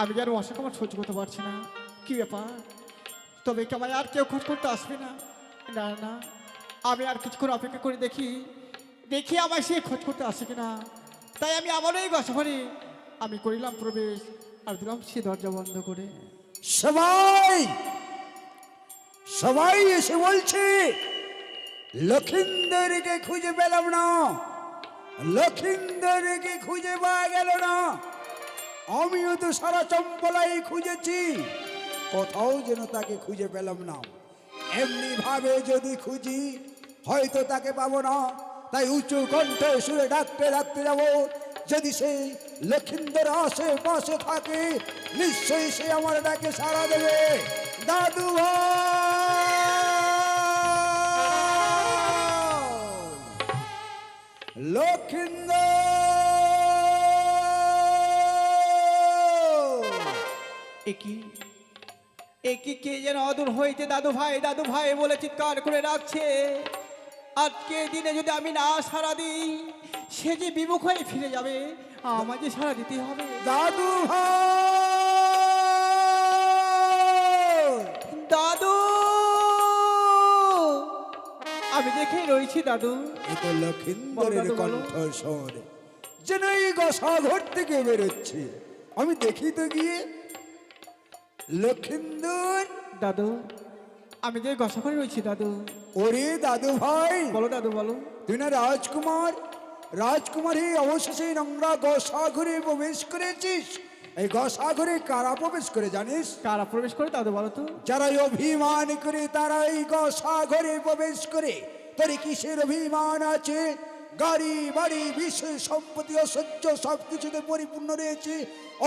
আমি যেন অশোক আমার সহ্য করতে পারছি না। কি ব্যাপার? তবে কি আমায় আর কেউ খোঁজ করতে আসবে না? না না। আমি আর কিছুক্ষণ অপেক্ষা করে দেখি দেখি আমায় সে খোঁজ করতে আসে কিনা। তাই আমি আবারও এই ঘরে আমি করিলাম প্রবেশ আর দিলাম সে দরজা বন্ধ করে। সবাই সবাই এসে বলছে, লক্ষিন্দরকে খুঁজে পেলাম না। লক্ষিন্দরকে খুঁজে পাওয়া গেল না। আমিও তো সারা চম্পলাই খুঁজেছি। কোথাও যেন তাকে খুঁজে পেলাম না। এমনি ভাবে যদি খুঁজি, হয়তো তাকে পাবো না। তাই উঁচু কণ্ঠে সুরে ডাকতে ডাকতে যাব। যদি সেই লক্ষিন্দর আশেপাশে থাকে, নিশ্চয়ই সে আমার ডাকে সাড়া দেবে। দাদু লক্ষিন্দর! একই একই কে যেন অদূর হইতে দাদু ভাই দাদু ভাই বলে চিৎকার করে রাখছে আজকে দিনে যদি আমি না সারা দিই সে যে বিমুখ হয়ে ফিরে যাবে আমাকে সারা দিতে হবে। দাদু দাদু! আমি দেখে রয়েছি দাদু। লক্ষিন্দরের। কণ্ঠস্বর। যেন এই গসা ঘর থেকে বেরোচ্ছে। আমি দেখি তো গিয়ে লক্ষিন্দর। দাদু আমি যে করে রয়েছি দাদু। ওরে দাদু ভাই। বলো দাদু বলো। তুই না রাজকুমার? রাজকুমারী অবশেষে নোংরা ঘরে প্রবেশ করেছিস। এই গসা ঘরে কারা প্রবেশ করে জানিস? কারা প্রবেশ করে দাদু বলো তো। যারা অভিমান করে তারা এই ঘরে প্রবেশ করে। তোর কিসের অভিমান আছে? গাড়ি বাড়ি বিশেষ সম্পত্তি অসহ্য সব কিছুতে পরিপূর্ণ রয়েছে।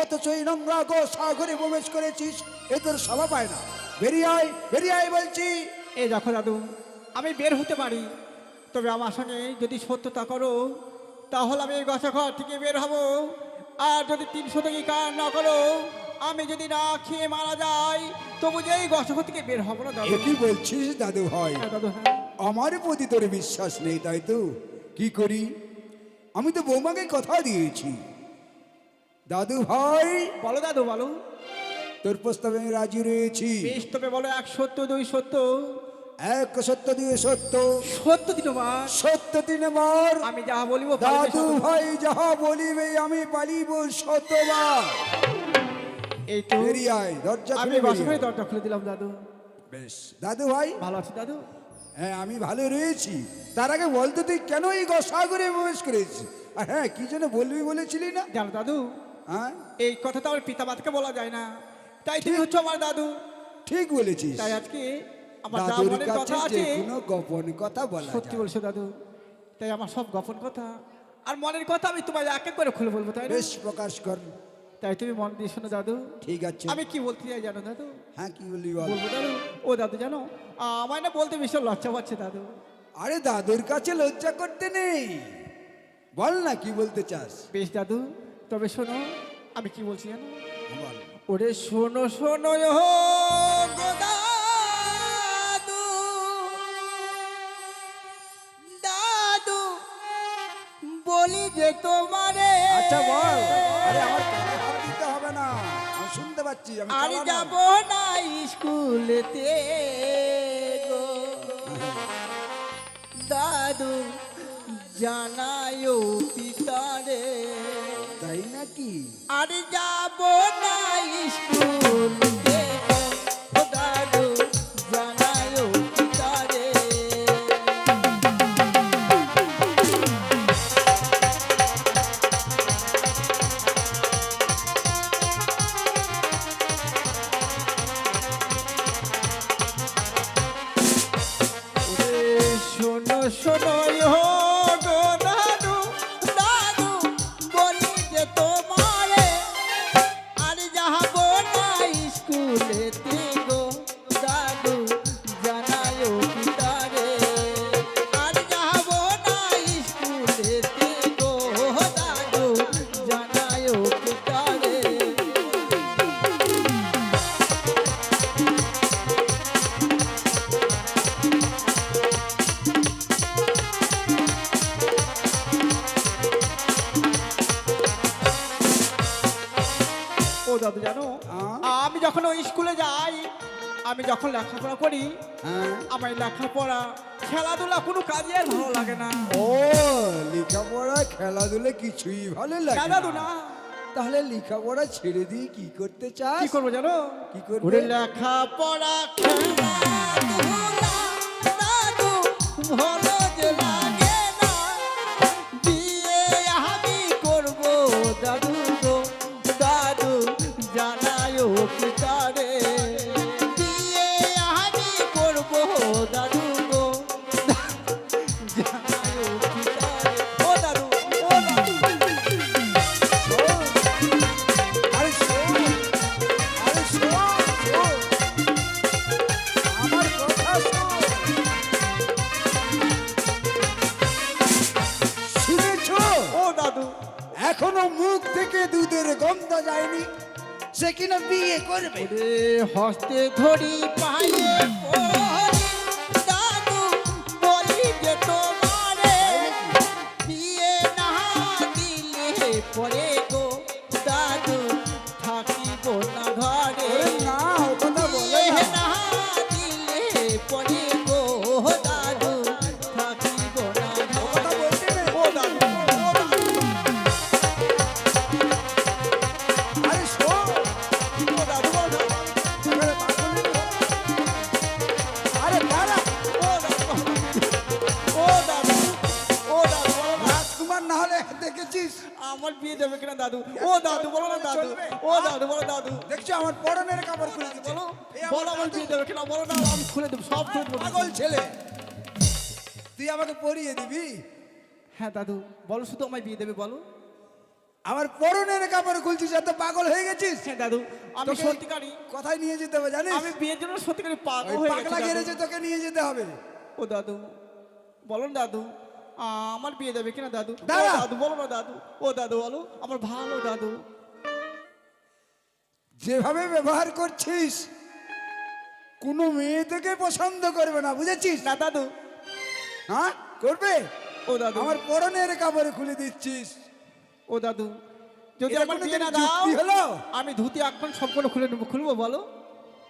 অথচ এই নোংরা গো সাগরে প্রবেশ করেছিস এ তোর সভা পায় না। বেরিয়ে আয় বেরিয়ে আয় বলছি। এই দেখো দাদু আমি বের হতে পারি। তবে আমার সঙ্গে যদি সত্যতা করো তাহলে আমি এই গছা ঘর থেকে বের হব। আর যদি তিনশো থেকে কার না করো আমি যদি না খেয়ে মারা যাই তবু যে এই ঘর থেকে বের হব না দাদু। এ কি বলছিস দাদু হয় হ্যাঁ, দাদু হ্যাঁ। আমার প্রতি তোর বিশ্বাস নেই তাই তো? কি করি? আমি তো বৌমাকে কথা দিয়েছি। দাদু ভাই বলো দাদু বলো। তোর প্রস্তাবে আমি রাজি রয়েছি। বেশ তবে বলো এক সত্য দুই সত্য। এক সত্য দিয়ে সত্য। সত্য দিন সত্য দিন মার আমি যাহা বলিব দাদু ভাই যাহা বলিবে আমি পালিব শতবার। এই তো দরজা আমি। দরজা খুলে দিলাম দাদু। বেশ। দাদু ভাই? ভালো আছি দাদু? হ্যাঁ আমি ভালো রয়েছি। তার আগে বলতো তুই কেন এই গসাগরে প্রবেশ করেছিস? আর হ্যাঁ কি জন্য বলবি বলেছিলি না? জানো দাদু হ্যাঁ? এই কথা তো আমার পিতা মাতাকে বলা যায় না। তাই তুমি হচ্ছে আমার দাদু। ঠিক বলেছিস। তাই আজকে আমার দাদুর কাছে যে কোনো গোপন কথা বলা সত্যি বলছো দাদু তাই আমার সব গোপন কথা। আর মনের কথা আমি তোমায় এক এক করে খুলে বলব তাই বেশ প্রকাশ কর। তাই তুমি মন দিয়ে শোনো দাদু। ঠিক আছে। আমি কি বলতে চাই জানো দাদু? হ্যাঁ কি বল? বলব দাদু। ও দাদু জানো আমায় না বলতে ভীষণ লজ্জা পাচ্ছে দাদু। আরে দাদুর কাছে লজ্জা করতে নেই। বল না কি বলতে চাস? বেশ দাদু তবে শোনো আমি কি বলছি জানো? বল। ওরে শোনো শোনো দাদু বলি যে তোমারে। আচ্ছা বল। আরে আমার শুনতে পাচ্ছি আমি আর যাব না স্কুলেতে গো। দাদু জানায়ও পিতারে। তাই নাকি? আর যাব না স্কুলেতে দাদু জানো? হ্যাঁ? আমি যখন ওই স্কুলে যাই আমি যখন লেখাপড়া করি হ্যাঁ। আমার লেখাপড়া খেলাধুলা কোনো কাজে আর ভালো লাগে না। ও লেখাপড়া খেলাধুলা কিছুই ভালো লাগে না। দাদু না তাহলে লেখাপড়া ছেড়ে দিয়ে কি করতে চাস? কি করব জানো? কি করবে? লেখাপড়া খেলাধুলা, ভালো যে হস্তে ধরি পায়ে। হ্যাঁ দাদু বলো শুধু আমায় বিয়ে দেবে বলো। আমার পরনের কাপড় খুলছিস এত পাগল হয়ে গেছিস? হ্যাঁ দাদু আমি সত্যিকারই কোথায় নিয়ে যেতে হবে জানিস? আমি বিয়ের জন্য সত্যিকারই পাগল হয়ে পাগলা গেছি গেড়েছে। তোকে নিয়ে যেতে হবে। ও দাদু বলো না দাদু আমার বিয়ে দেবে কিনা দাদু? দাদু বলো না দাদু। ও দাদু বলো আমার ভালো দাদু। যেভাবে ব্যবহার করছিস কোনো মেয়ে তোকে পছন্দ করবে না বুঝেছিস? না দাদু। হ্যাঁ করবে? ও দাদু। আমার পরনের কাপড় খুলে দিচ্ছিস। ও দাদু যদি আমার কোনোদিন না দাও হলো? আমি ধুতি এখন সম্পূর্ণ খুলে নেব। খুলবো বলো।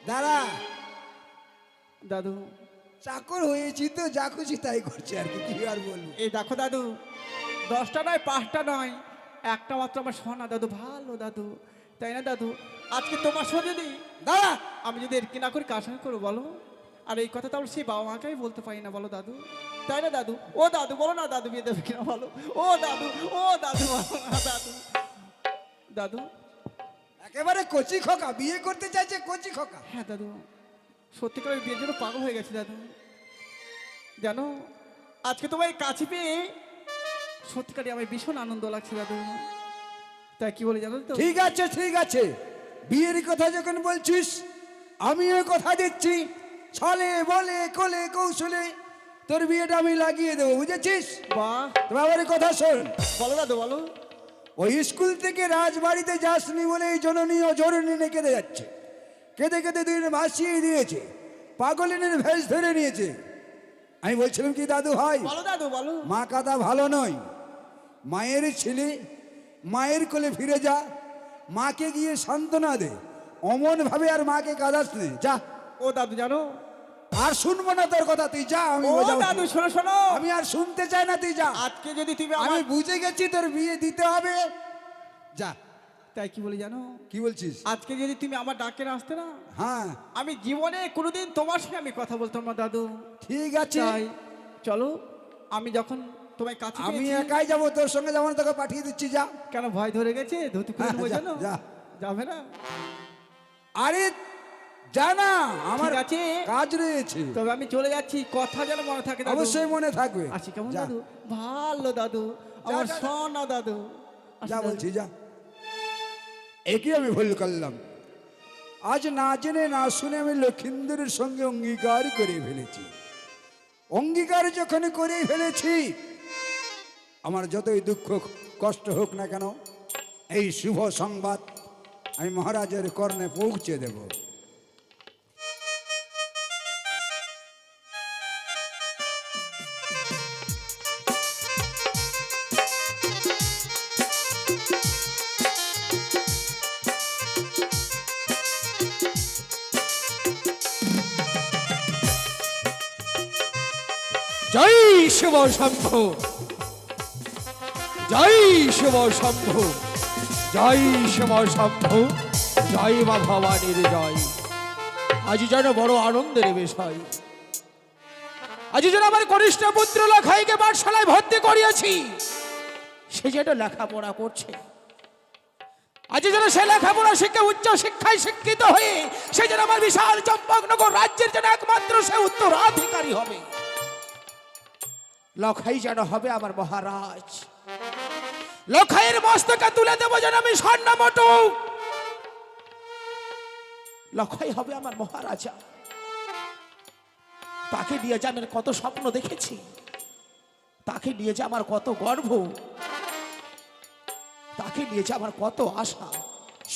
দাঁড়া। দাদু। চাকর হয়েছি তো যা খুশি তাই করছি আর কি কি আর বলব? এই দেখো দাদু দশটা নয় পাঁচটা নয় একটা মাত্র আমার সোনা দাদু ভালো দাদু। তাই না দাদু? আজকে তোমার সাথে দিই দাঁড়া। আমি যদি এর কিনা করে কার সঙ্গে করব বলো? আর এই কথা তো আমরা সেই বাবা মাকেই বলতে পারি না বলো দাদু। তাই না দাদু? ও দাদু বলো না দাদু বিয়ে দেবে কিনা বলো। ও দাদু ও দাদু বলো না দাদু। দাদু? একেবারে কচি খোকা বিয়ে করতে চাইছে কচি খোকা। হ্যাঁ দাদু। সত্যি সত্যিকার বিয়ের জন্য পাগল হয়ে গেছে দাদু। জানো আজকে তোমায় কাছে পেয়ে সত্যিকারই আমার ভীষণ আনন্দ লাগছে দাদু। তাই কি বলি জানো তো? ঠিক আছে ঠিক আছে। বিয়ের কথা যখন বলছিস আমিও কথা দিচ্ছি। ছলে বলে কোলে কৌশলে তোর বিয়েটা আমি লাগিয়ে দেবো বুঝেছিস? বাহ। তবে আবার এই কথা শোন। বলো দাদু বলো। ওই স্কুল থেকে রাজবাড়িতে যাসনি বলে এই জননী ও জরুরি কেঁদে যাচ্ছে। কেঁদে কেঁদে দুই ভাসিয়ে দিয়েছে। পাগলিনের ভেষ ধরে নিয়েছে। আমি বলছিলাম কি দাদু হয় বলো দাদু বলো। মা কাদা ভালো নয়। মায়ের ছেলে মায়ের কোলে ফিরে যা। মাকে গিয়ে সান্ত্বনা দে। অমন ভাবে আর মাকে কাদাস নে। যা। ও দাদু জানো? আর শুনব না তোর কথা তুই যা আমি ও দাদু শোনো শোনো। আমি আর শুনতে চাই না তুই যা। আজকে যদি তুমি আমি বুঝে গেছি তোর বিয়ে দিতে হবে। যা। তাই কি বলি জানো? কি বলছিস? আজকে যদি তুমি আমার ডাকে আসতে না হ্যাঁ। আমি জীবনে কোনোদিন তোমার সঙ্গে আমি কথা বলতাম না দাদু। ঠিক আছে। চলো আমি যখন তোমায় কাছে আমি একাই যাব তোর সঙ্গে যেমন তোকে পাঠিয়ে দিচ্ছি যা। কেন ভয় ধরে গেছে? ধুতি খুলে হ্যাঁ, নেব জানো? যা। যাবে না? আরে জানা আমার আছে। কাজ রয়েছে। তবে আমি চলে যাচ্ছি কথা যেন মনে থাকে অবশ্যই মনে থাকবে। আসি কেমন দাদু? ভালো দাদু। আমার। সোনা দাদু। যা বলছি যা। একই আমি ভুল করলাম। আজ না জেনে না শুনে আমি লক্ষিন্দরের সঙ্গে অঙ্গীকার করে ফেলেছি। অঙ্গীকার যখন করে ফেলেছি আমার যতই দুঃখ কষ্ট হোক না কেন এই শুভ সংবাদ আমি মহারাজের কর্ণে পৌঁছে দেব। জয় শিব শম্ভু। জয় শিব শম্ভু। জয় শিব শম্ভু। জয় মা ভবানীর জয়। আজ যেন বড় আনন্দের বিষয়। আজ যেন আমার কনিষ্ঠ পুত্র লখাইকে পাঠশালায় ভর্তি করিয়েছি। সে যেন লেখাপড়া করছে। আজ যেন সে লেখাপড়া শিক্ষা উচ্চ শিক্ষায় শিক্ষিত হয়ে সে যেন আমার বিশাল চম্পকনগর রাজ্যের যেন একমাত্র সে উত্তরাধিকারী হবে। লখাই যেন হবে আমার মহারাজ। লখাইয়ের মস্তকে তুলে দেবো যেন আমি স্বর্ণমটু লখাই হবে আমার মহারাজা। তাকে নিয়ে যে আমি কত স্বপ্ন দেখেছি, তাকে নিয়ে যে আমার কত গর্ব, তাকে নিয়ে যে আমার কত আশা,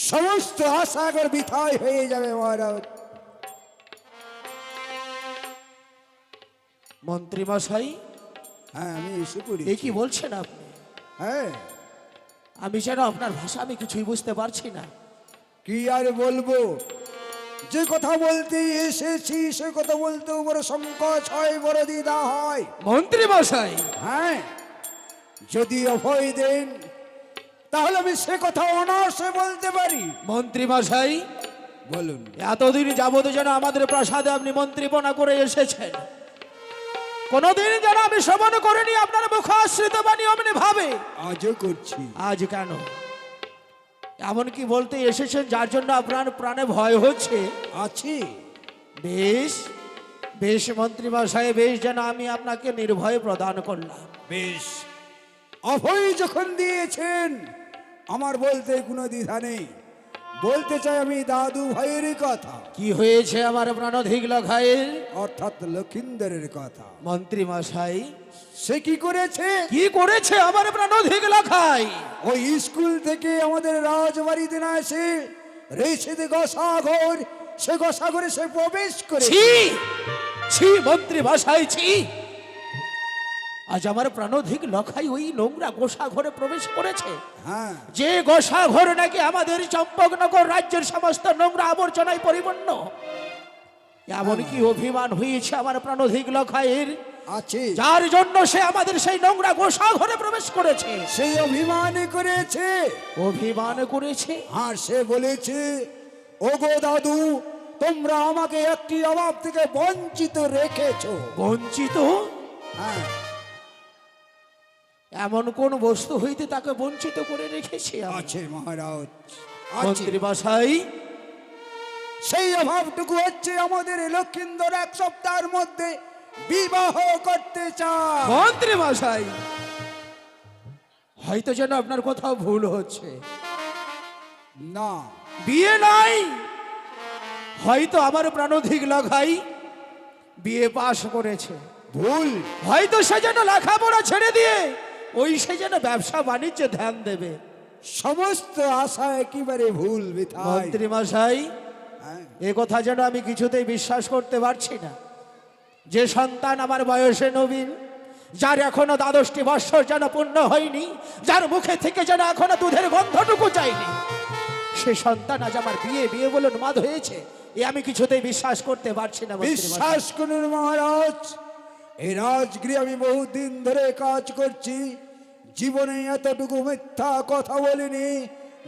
সমস্ত আশা একবার বিথায় হয়ে যাবে মহারাজ। মন্ত্রী মশাই হ্যাঁ আমি এসে পড়ি এ কি বলছেন আপনি? হ্যাঁ। আমি যেন আপনার ভাষা আমি কিছুই বুঝতে পারছি না। কি আর বলব? যে কথা বলতে এসেছি সে কথা বলতেও বড় সংকোচ হয় বড় দ্বিধা হয়। মন্ত্রী মশাই হ্যাঁ। যদি অভয় দেন তাহলে আমি সে কথা অনায়াসে বলতে পারি। মন্ত্রী মশাই বলুন। এতদিন যাবত যেন আমাদের প্রাসাদে আপনি মন্ত্রীপনা করে এসেছেন। কোনদিন যেন আমি শ্রবণ করিনি আপনার মুখ আশ্রিত বাণী অমনি ভাবে আজও করছি। আজ কেন? এমন কি বলতে এসেছেন যার জন্য আপনার প্রাণে ভয় হচ্ছে। আছি। বেশ বেশ মন্ত্রী মশাই বেশ যেন আমি আপনাকে নির্ভয় প্রদান করলাম। বেশ। অভয় যখন দিয়েছেন আমার বলতে কোনো দ্বিধা নেই। বলতে চাই আমি দাদু ভাইয়েরই কথা। কি হয়েছে আমার প্রাণধিক লখাইয়ের অর্থাৎ লক্ষিন্দরের কথা। মন্ত্রী মশাই সে কি করেছে? কি করেছে আমার প্রাণধিক লখাই ওই স্কুল থেকে আমাদের রাজবাড়িতে না এসে রেসেতে গসাঘর সে গসাঘরে সে প্রবেশ করে ছি! ছি মন্ত্রী মশাই ছি! আজ আমার প্রাণধিক লখাই ওই নোংরা গোসা ঘরে প্রবেশ করেছে। হ্যাঁ। যে গোসা ঘর নাকি আমাদের চম্পকনগর রাজ্যের সমস্ত নোংরা আবর্জনায় পরিপূর্ণ। এমন কি অভিমান হয়েছে আমার প্রাণধিক লখাইয়ের আছে। যার জন্য সে আমাদের সেই নোংরা গোসা ঘরে প্রবেশ করেছে। সেই অভিমান করেছে। অভিমান করেছে? আর সে বলেছে ওগো দাদু তোমরা আমাকে একটি অভাব থেকে বঞ্চিত রেখেছো। বঞ্চিত? হ্যাঁ। এমন কোন বস্তু হইতে তাকে বঞ্চিত করে রেখেছি আছে মহারাজ মন্ত্রী মশাই সেই অভাবটুকু হচ্ছে আমাদের লক্ষিন্দর এক সপ্তাহের মধ্যে বিবাহ করতে চায়। মন্ত্রী মশাই হয়তো যেন আপনার কোথাও ভুল হচ্ছে। না। বিয়ে নাই হয়তো আমার প্রাণধিক লাগাই বিয়ে পাশ করেছে। ভুল। হয়তো সে যেন লেখাপড়া ছেড়ে দিয়ে ওই সে যেন ব্যবসা বাণিজ্যে ধ্যান দেবে। সমস্ত আশা একেবারে ভুল মন্ত্রী মশাই হ্যাঁ, এ কথা যেন আমি কিছুতেই বিশ্বাস করতে পারছি না। যে সন্তান আমার বয়সে নবীন যার এখনও দ্বাদশটি বৎসর যেন পূর্ণ হয়নি যার মুখে থেকে যেন এখনও দুধের গন্ধটুকু চাইনি সে সন্তান আজ আমার বিয়ে বিয়ে বলে উন্মাদ হয়েছে এ আমি কিছুতেই বিশ্বাস করতে পারছি না বিশ্বাস করুন মহারাজ এই রাজগৃহে আমি বহুদিন ধরে কাজ করছি জীবনে এতটুকু মিথ্যা কথা বলিনি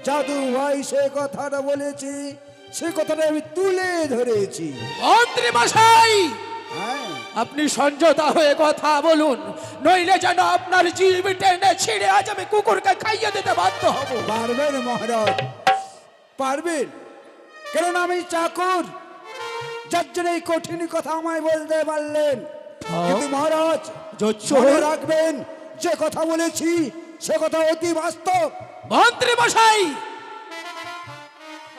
জাদু ভাই সে কথাটা বলেছি সে কথাটা আমি তুলে ধরেছি। মন্ত্রী মশাই হ্যাঁ। আপনি সংযতা হয়ে কথা বলুন নইলে যেন আপনার জিভ টেনে ছিঁড়ে আজ আমি কুকুরকে খাইয়ে দিতে বাধ্য হব। পারবেন মহারাজ পারবেন। কেননা আমি চাকর যার জন্য এই কঠিন কথা আমায় বলতে পারলেন। কিন্তু মহারাজ রাখবেন যে কথা বলেছি সে কথা অতি বাস্তব। মন্ত্রী মশাই!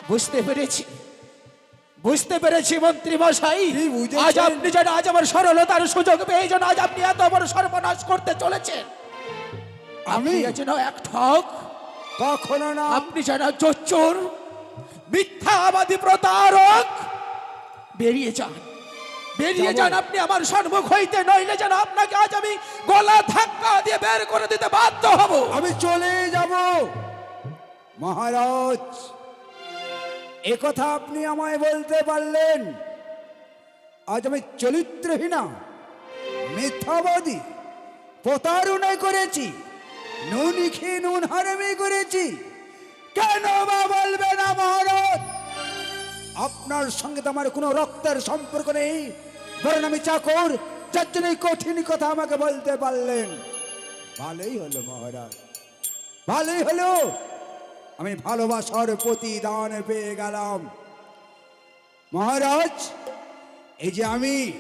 বুঝতে পেরেছি। বুঝতে পেরেছি মন্ত্রী মশাই। আজ আপনি যেন আজ আমার সরলতার সুযোগ পেয়ে যেন আজ আপনি এত বড় সর্বনাশ করতে চলেছেন। আমি? যেন এক ঠক। কখনো না। আপনি যেন চোর মিথ্যাবাদী প্রতারক বেরিয়ে যান। বেরিয়ে যান আপনি আমার সম্মুখ হইতে নইলে যেন আপনাকে আজ আমি গলা ধাক্কা দিয়ে বের করে দিতে বাধ্য হব। আমি চলে যাব। মহারাজ কথা আপনি আমায় বলতে পারলেন। আজ আমি চরিত্রহীনা মিথ্যাবাদী প্রতারণা করেছি নুন খেয়ে নুন হারামি করেছি। কেন বা বলবে না মহারাজ? আপনার সঙ্গে তো আমার কোনো রক্তের সম্পর্ক নেই। বরং আমি চাকর যার জন্য এই কঠিন কথা আমাকে বলতে পারলেন। ভালোই হলো মহারাজ। ভালোই হলো। আমি ভালোবাসার প্রতিদান পেয়ে গেলাম। মহারাজ এই যে আমি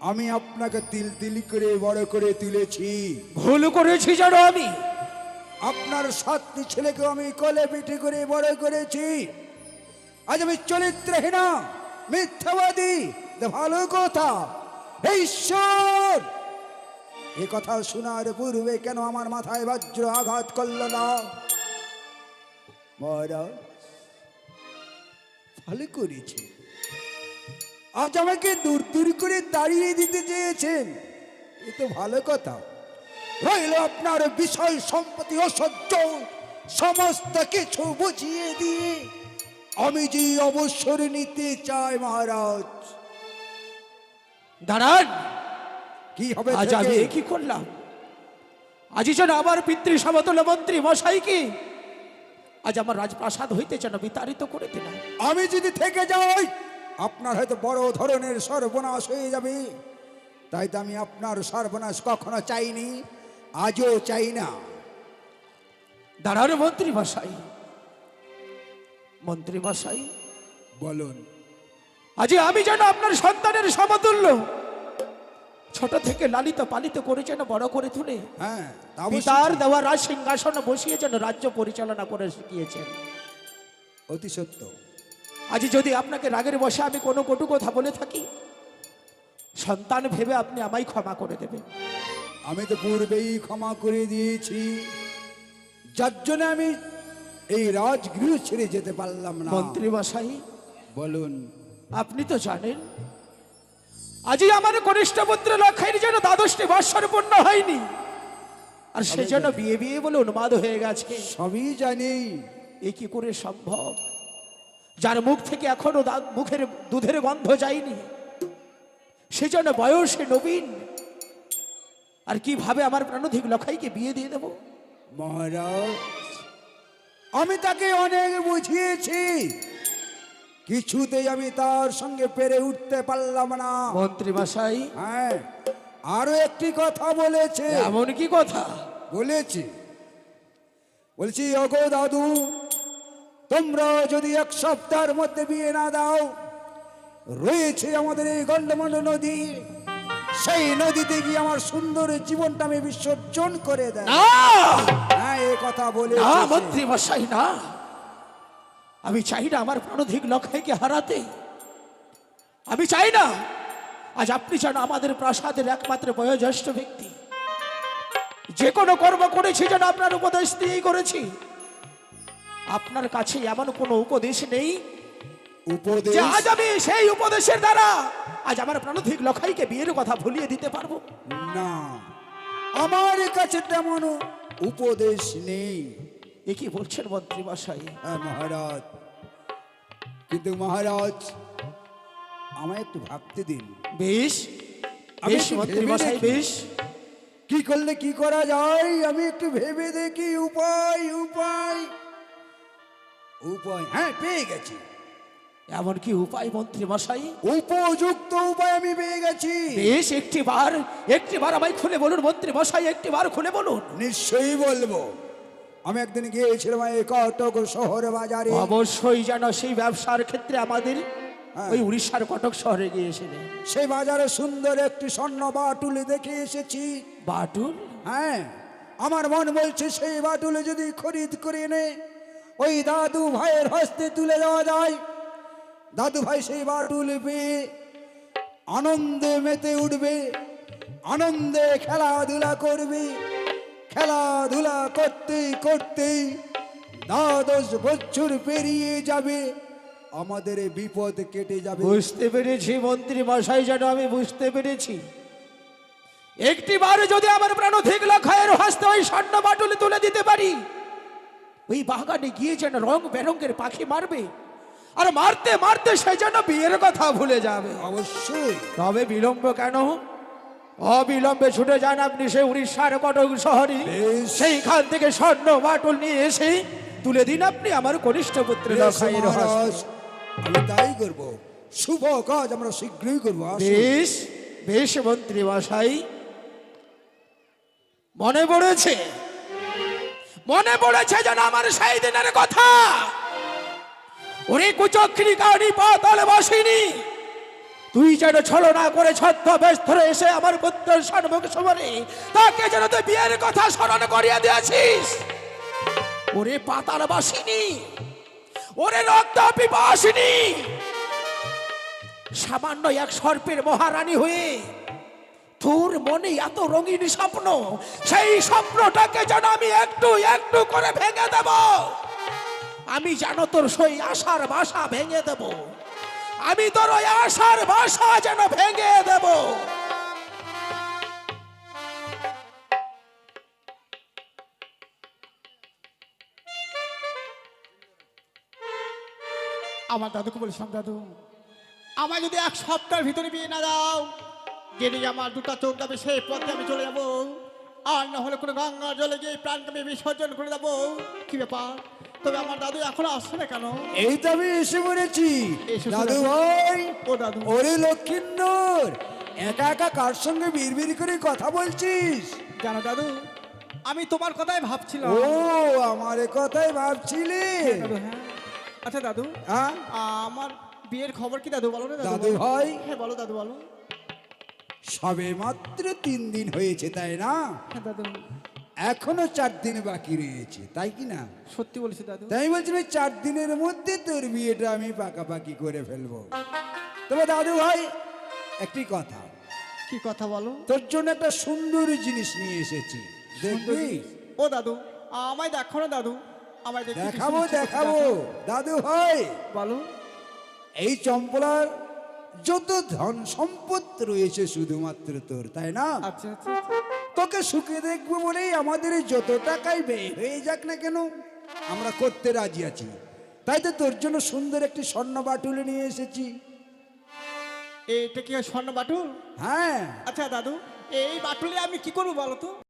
আমি আপনাকে তিল তিল করে বড় করে তুলেছি। ভুল করেছি জানো আমি। আপনার সাতটি ছেলেকে আমি কলে পিঠে করে বড় করেছি। আজ আমি চরিত্রহীনা মিথ্যাবাদী ভালো কথা। ঈশ্বর! এ কথা শোনার পূর্বে কেন আমার মাথায় বজ্র আঘাত করল না? মহারাজ, ভালো করেছে। আজ আমাকে দূর দূর করে দাঁড়িয়ে দিতে চেয়েছেন। এ তো ভালো কথা। রইল আপনার বিষয় সম্পত্তি অসহ্য সমস্ত কিছু বুঝিয়ে দিয়ে। আমি যে অবসর নিতে চাই মহারাজ দাঁড়ান। কি হবে আজ আমি কি করলাম? আজ যেন আমার পিতৃ সমতল মন্ত্রী মশাইকে আজ আমার রাজপ্রাসাদ হইতে যেন বিতাড়িত করে দিলাম। আমি যদি থেকে যাই আপনার হয়তো বড় ধরনের সর্বনাশ হয়ে যাবে। তাই তো আমি আপনার সর্বনাশ কখনো চাইনি আজও চাই না। দাঁড়ান মন্ত্রী মশাই। মন্ত্রী মশাই। বলুন। আজ আমি যেন আপনার সন্তানের সমতুল্য। ছোট থেকে লালিত পালিত করে যেন বড় করে তুলে। হ্যাঁ তা অবশ্যই। দেওয়া রাজ সিংহাসন বসিয়ে যেন রাজ্য পরিচালনা করে শিখিয়েছেন। অতি সত্য। আজ যদি আপনাকে রাগের বসে আমি কোনো কটু কথা বলে থাকি সন্তান ভেবে আপনি আমায় ক্ষমা করে দেবেন। আমি তো পূর্বেই ক্ষমা করে দিয়েছি। যার জন্য আমি এই রাজগৃহ ছেড়ে যেতে পারলাম না। মন্ত্রী মশাই বলুন। আপনি তো জানেন আজই আমার কনিষ্ঠ পুত্র লক্ষের যেন দ্বাদশটি বৎসর পূর্ণ হয়নি। আর সে যেন বিয়ে বিয়ে বলে অনুবাদ হয়ে গেছে। সবই জানি। এ কি করে সম্ভব? যার মুখ থেকে এখনও মুখের দুধের গন্ধ যায়নি সে যেন বয়সে নবীন। আর কীভাবে আমার প্রাণধিক লক্ষাইকে বিয়ে দিয়ে দেব? মহারাজ আমি তাকে অনেক বুঝিয়েছি। কিছুতেই আমি তার সঙ্গে পেরে উঠতে পারলাম না। মন্ত্রী মশাই। হ্যাঁ আরও একটি কথা বলেছে। এমন কি কথা? বলেছি। বলছি অগো দাদু তোমরা যদি এক সপ্তাহের মধ্যে বিয়ে না দাও রয়েছে আমাদের এই গন্ডমন্ড নদী। সেই নদীতে গিয়ে আমার সুন্দর জীবনটা আমি বিসর্জন করে দেয় না! হ্যাঁ এ কথা বলে মন্ত্রী মশাই না। আমি চাই না আমার প্রাণধিক লক্ষ্যকে হারাতে। আমি চাই না আজ আপনি যেন আমাদের প্রাসাদের একমাত্র বয়োজ্যেষ্ঠ ব্যক্তি। যে কোনো কর্ম করেছি যেন আপনার উপদেশ দিয়েই করেছি। আপনার কাছে এমন কোনো উপদেশ নেই উপদেশ? যে আজ আমি সেই উপদেশের দ্বারা আজ আমার প্রাণধিক লখাইকে বিয়ের কথা ভুলিয়ে দিতে পারব। না আমার কাছে তেমন উপদেশ নেই। এ কি বলছেন মন্ত্রী মশাই হ্যাঁ মহারাজ। কিন্তু মহারাজ আমায় একটু ভাবতে দিন। বেশ আমি বেশ একটু মন্ত্রী ভেবে মশাই দেখি। বেশ। কি করলে কি করা যায়? আমি একটু ভেবে দেখি। উপায় উপায় উপায়। হ্যাঁ পেয়ে গেছি। এমন কি উপায় মন্ত্রী মশাই উপযুক্ত উপায় আমি পেয়ে গেছি। বেশ একটি বার একটি বার আমায় খুলে বলুন মন্ত্রী মশাই একটি বার খুলে বলুন। নিশ্চয়ই বলব। আমি একদিন গিয়েছিলাম এই কটক শহর বাজারে। অবশ্যই যেন সেই ব্যবসার ক্ষেত্রে আমাদের হ্যাঁ। ওই উড়িষ্যার কটক শহরে গিয়েছিলেন সেই বাজারে সুন্দর একটি স্বর্ণ বাটুলি দেখে এসেছি। বাটুল? হ্যাঁ আমার মন বলছে সেই বাটুলে যদি খরিদ করে এনে ওই দাদু ভাইয়ের হস্তে তুলে দেওয়া যায়। দাদু ভাই সেই বাটুল পেয়ে আনন্দে মেতে উঠবে আনন্দে খেলাধুলা করবে। খেলাধুলা করতেই করতেই দ্বাদশ বছর পেরিয়ে যাবে। আমাদের বিপদ কেটে যাবে। বুঝতে পেরেছি মন্ত্রী মশাই যেন আমি বুঝতে পেরেছি। একটি বার যদি আমার প্রাণ ঠিক লক্ষায়ের হস্তে ওই স্বর্ণ বাটুলে তুলে দিতে পারি ওই বাগানে গিয়ে যেন রং বেরঙ্গের পাখি মারবে আর মারতে মারতে সে যেন বিয়ের কথা ভুলে যাবে। অবশ্যই। তবে বিলম্ব কেন? অবিলম্বে ছুটে যান আপনি সেই উড়িষ্যার কটক শহরে। সেইখান থেকে স্বর্ণ বাটুল নিয়ে এসে তুলে দিন আপনি আমার কনিষ্ঠ পুত্রের আমি তাই করব। শুভ কাজ আমরা শীঘ্রই করব। বেশ বেশ মন্ত্রী মশাই। মনে পড়েছে? মনে পড়েছে যেন আমার সেই দিনের কথা। ওরে কুচক্রি কাউনি পাতালে বসিনি তুই যেন ছলনা করে ছদ্মবেশ ধরে এসে আমার পুত্রের সম্মুখ সমরে তাকে যেন তুই বিয়ের কথা স্মরণ করিয়া দিয়েছিস। ওরে পাতাল বাসিনি, ওরে রক্ত পিপাসিনী, সামান্য এক সর্পের মহারানী হয়ে তোর মনে এত রঙিন স্বপ্ন, সেই স্বপ্নটাকে যেন আমি একটু একটু করে ভেঙে দেব। আমি যেন তোর সেই আশার বাসা ভেঙে দেব। আমি তোর ওই আশার বাসা যেন ভেঙে দেব। আমার দাদুকে বলেছিলাম দাদু আমার যদি এক সপ্তাহের ভিতরে বিয়ে না দাও যেদিকে আমার দুটা চোখ যাবে সেই পথে আমি চলে যাব। আর না হলে কোনো গঙ্গা জলে গিয়ে প্রাণকে আমি বিসর্জন করে দেবো। কি ব্যাপার? তবে আমার দাদু এখনও আসছে না কেন? এই তো আমি এসে পড়েছি। দাদু? ভাই ও দাদু। ওরে লক্ষিন্দর একা একা কার সঙ্গে বিড়বিড় করে কথা বলছিস? জানো দাদু? আমি তোমার কথাই ভাবছিলাম। ও আমার কথাই ভাবছিলি। হ্যাঁ আচ্ছা দাদু হ্যাঁ? আমার বিয়ের খবর কি দাদু বলো না দাদু ভাই। হ্যাঁ বলো দাদু বলো। সবে মাত্র তিন দিন হয়েছে তাই না? হ্যাঁ দাদু। এখনও চার দিন বাকি রয়েছে তাই কি না? সত্যি বলেছি দাদু। তাই বলছি ভাই চার দিনের মধ্যে তোর বিয়েটা আমি পাকাপাকি করে ফেলব। তবে দাদু ভাই একটি কথা। কি কথা বলো? তোর জন্য একটা সুন্দর জিনিস নিয়ে এসেছি। দেখবি? ও দাদু আমায় দেখো না দাদু। আমায় দেখাবো দেখাবো। দাদু ভাই। বলো। এই চম্পলার যত ধন সম্পদ রয়েছে শুধুমাত্র তোর তাই না? আচ্ছা আচ্ছা আচ্ছা। তোকে সুখে দেখব বলেই আমাদের যত টাকাই ব্যয় হয়ে যাক না কেন আমরা করতে রাজি আছি। তাই তো তোর জন্য সুন্দর একটি স্বর্ণ বাটুলে নিয়ে এসেছি। এটা কি স্বর্ণ বাটুল? হ্যাঁ। আচ্ছা দাদু এই বাটুলে আমি কি করব বলো তো?